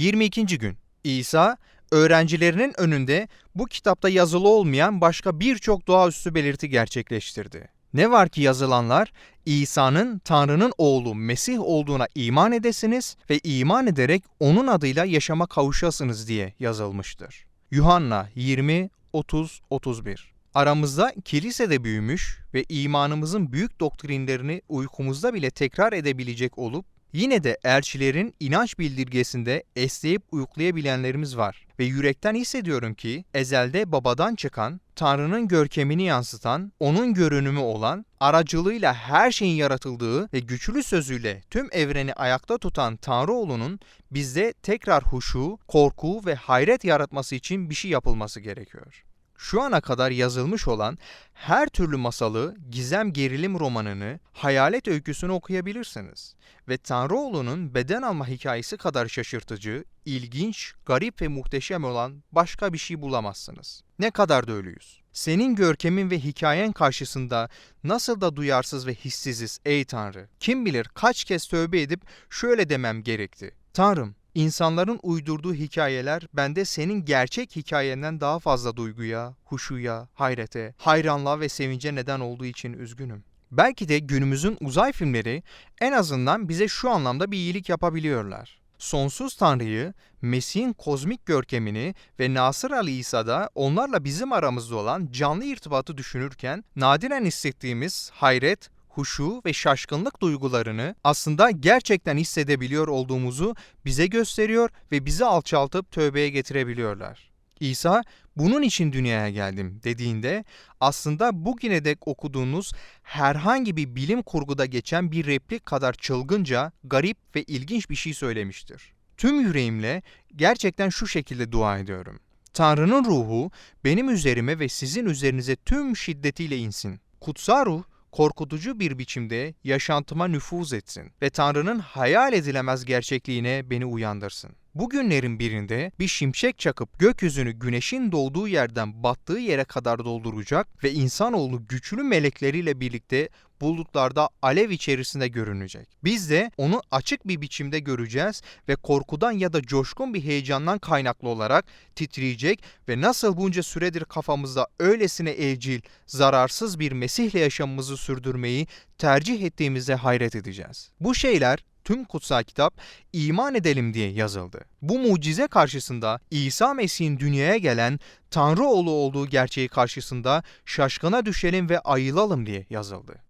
22. gün İsa öğrencilerinin önünde bu kitapta yazılı olmayan başka birçok doğaüstü belirti gerçekleştirdi. Ne var ki yazılanlar İsa'nın Tanrı'nın oğlu Mesih olduğuna iman edesiniz ve iman ederek onun adıyla yaşama kavuşasınız diye yazılmıştır. Yuhanna 20 30 31 Aramızda kilisede büyümüş ve imanımızın büyük doktrinlerini uykumuzda bile tekrar edebilecek olup Yine de elçilerin inanç bildirgesinde esneyip uyuklayabilenlerimiz var. Ve yürekten hissediyorum ki ezelde babadan çıkan, Tanrı'nın görkemini yansıtan, onun görünümü olan, aracılığıyla her şeyin yaratıldığı ve güçlü sözüyle tüm evreni ayakta tutan Tanrıoğlu'nun bizde tekrar huşu, korku ve hayret yaratması için bir şey yapılması gerekiyor şu ana kadar yazılmış olan her türlü masalı, gizem gerilim romanını, hayalet öyküsünü okuyabilirsiniz. Ve Tanrıoğlu'nun beden alma hikayesi kadar şaşırtıcı, ilginç, garip ve muhteşem olan başka bir şey bulamazsınız. Ne kadar da ölüyüz. Senin görkemin ve hikayen karşısında nasıl da duyarsız ve hissiziz ey Tanrı. Kim bilir kaç kez tövbe edip şöyle demem gerekti. Tanrım, İnsanların uydurduğu hikayeler bende senin gerçek hikayenden daha fazla duyguya, huşuya, hayrete, hayranlığa ve sevince neden olduğu için üzgünüm. Belki de günümüzün uzay filmleri en azından bize şu anlamda bir iyilik yapabiliyorlar. Sonsuz Tanrı'yı, Mesih'in kozmik görkemini ve Nasır Ali İsa'da onlarla bizim aramızda olan canlı irtibatı düşünürken nadiren hissettiğimiz hayret, huşu ve şaşkınlık duygularını aslında gerçekten hissedebiliyor olduğumuzu bize gösteriyor ve bizi alçaltıp tövbeye getirebiliyorlar. İsa bunun için dünyaya geldim dediğinde aslında bugüne dek okuduğunuz herhangi bir bilim kurguda geçen bir replik kadar çılgınca, garip ve ilginç bir şey söylemiştir. Tüm yüreğimle gerçekten şu şekilde dua ediyorum. Tanrı'nın ruhu benim üzerime ve sizin üzerinize tüm şiddetiyle insin. Kutsal ruh korkutucu bir biçimde yaşantıma nüfuz etsin ve Tanrı'nın hayal edilemez gerçekliğine beni uyandırsın. Bugünlerin birinde bir şimşek çakıp gökyüzünü güneşin doğduğu yerden battığı yere kadar dolduracak ve insanoğlu güçlü melekleriyle birlikte bulutlarda alev içerisinde görünecek. Biz de onu açık bir biçimde göreceğiz ve korkudan ya da coşkun bir heyecandan kaynaklı olarak titreyecek ve nasıl bunca süredir kafamızda öylesine evcil, zararsız bir Mesih'le yaşamımızı sürdürmeyi tercih ettiğimize hayret edeceğiz. Bu şeyler tüm kutsal kitap iman edelim diye yazıldı. Bu mucize karşısında İsa Mesih'in dünyaya gelen Tanrı oğlu olduğu gerçeği karşısında şaşkına düşelim ve ayılalım diye yazıldı.